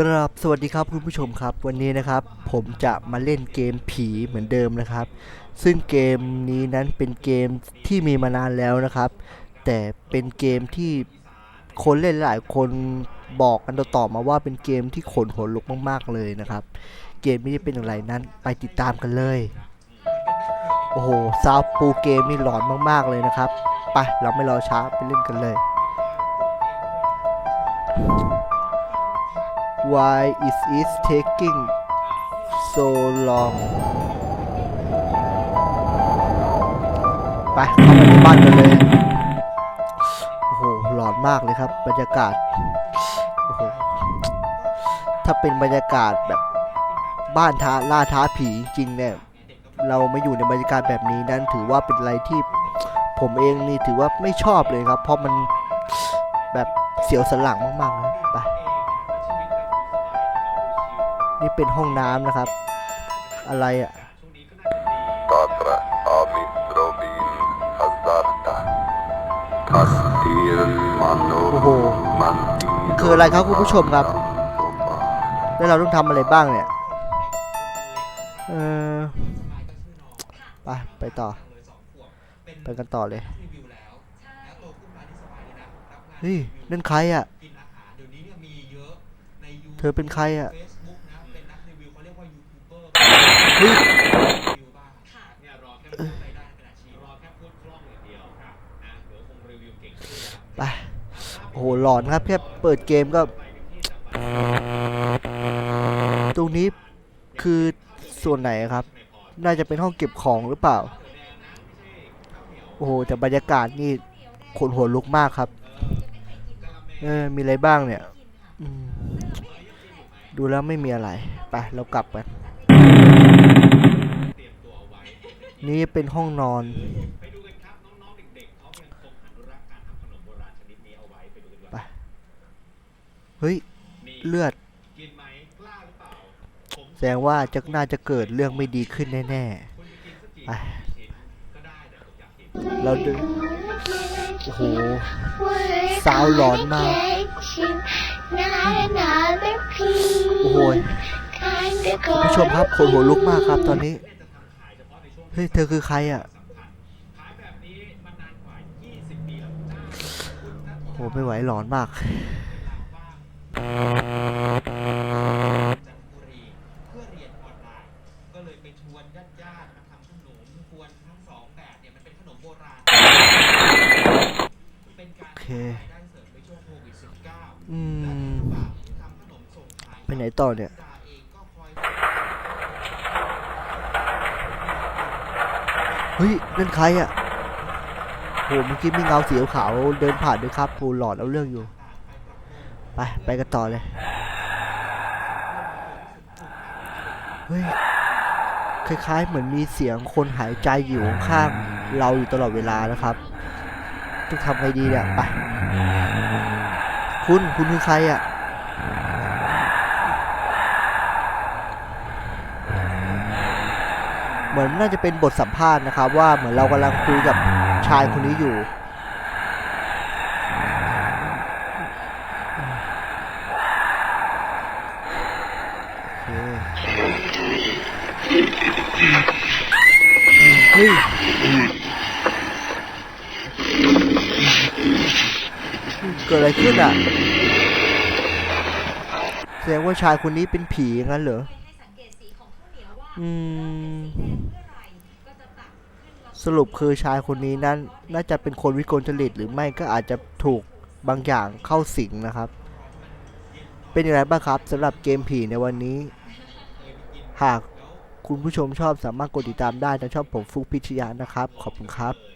กราบสวัสดีครับคุณผู้ชมครับ วันนี้นะครับ ผมจะมาเล่นเกมผีเหมือนเดิมนะครับ ซึ่งเกมนี้นั้นเป็นเกมที่มีมานานแล้วนะครับ แต่เป็นเกมที่คนเล่นหลายคนบอกกันต่อๆมาว่าเป็นเกมที่ขนหัวลุกมากๆเลยนะครับ เกมนี้เป็นอย่างไรนั้นไปติดตามกันเลย โอ้โหซาวปูเกมนี่หลอนมากๆเลยนะครับไปเราไม่รอช้าไปเล่นกันเลย Why is it taking so long ไปเข้ามาในบ้านกันเลย โอ้โห หลอนมากเลยครับ บรรยากาศ โอ้โห ถ้าเป็นบรรยากาศแบบบ้านท้าล่าท้าผีจริงเนี่ย เราไม่อยู่ในบรรยากาศแบบนี้นั้นถือว่าเป็นอะไรที่ผมเองนี่ถือว่าไม่ชอบเลยครับ เพราะมันแบบเสียวสันหลังมากๆนะไป นี่เป็นห้องน้ำนะครับ อะไรอะ Tatra Avitrovin Hazarta Kastir Mano โอ้โห Manti คืออะไรครับคุณผู้ชมครับ แล้วเราต้องทำอะไรบ้างเนี่ย เออไปไปต่อ ไปกันต่อเลยเฮ้ยนั่นใครอะ่ะ เธอเป็นใครอะ่ะเฮ้ย ไปโอ้โหหลอนครับแค่เปิดเกมก็ ตรงนี้คือส่วนไหนครับ น่าจะเป็นห้องเก็บของหรือเปล่า โอ้โห แต่บรรยากาศนี่ขนหัวลุกมากครับ เออ มีอะไรบ้างเนี่ย ดูแล้วไม่มีอะไร ไป เรากลับกัน นี่เป็นห้องนอนไปเฮ้ย เลือดแสดงว่าจะน่าจะเกิดเรื่องไม่ดีขึ้นแน่ๆไปเราเดินโอ้โห สาวหลอนมาก โอ้โหคุณผู้ชมครับขนหัวลุกมากครับตอนนี้เฮ้ย เธอคือใครอะโหไม่ไหวหลอนมากเพื่อเรียนออนไลน์ก็เลยไปชวนญาติญาติๆมเป็นขนมโบราณเป็นการโอเคอืม ไปไหนต่อเนี่ย ดาเองก็คอย เฮ้ย นั่นใครอะโหเมื่อกี้มีเงาสีขาวเดินผ่านด้วยครับปูหลอดเอาเรื่องอยู่ ไป ไปกันต่อเลย เฮ้ย คล้ายๆ เหมือนมีเสียงคนหายใจอยู่ข้างเราอยู่ตลอดเวลานะครับต้องทำไงดีเนี่ย ไป คุณ คุณคือใครอะ เหมือนน่าจะเป็นบทสัมภาษณ์นะครับว่าเหมือนเรากำลังคุยกับชายคนนี้อยู่เคเฮ้ยเกิดอะไรขึ้นอะแสดงว่าชายคนนี้เป็นผีงั้นเหรอ อืม สรุปคือชายคนนี้นั้นน่าจะเป็นคนวิกลจริตหรือไม่ก็อาจจะถูกบางอย่างเข้าสิงนะครับ เป็นอย่างไรบ้างครับสำหรับเกมผีในวันนี้ หากคุณผู้ชมชอบสามารถกดติดตามได้นะชอบผมฟุกพิชยานะครับ ขอบคุณครับ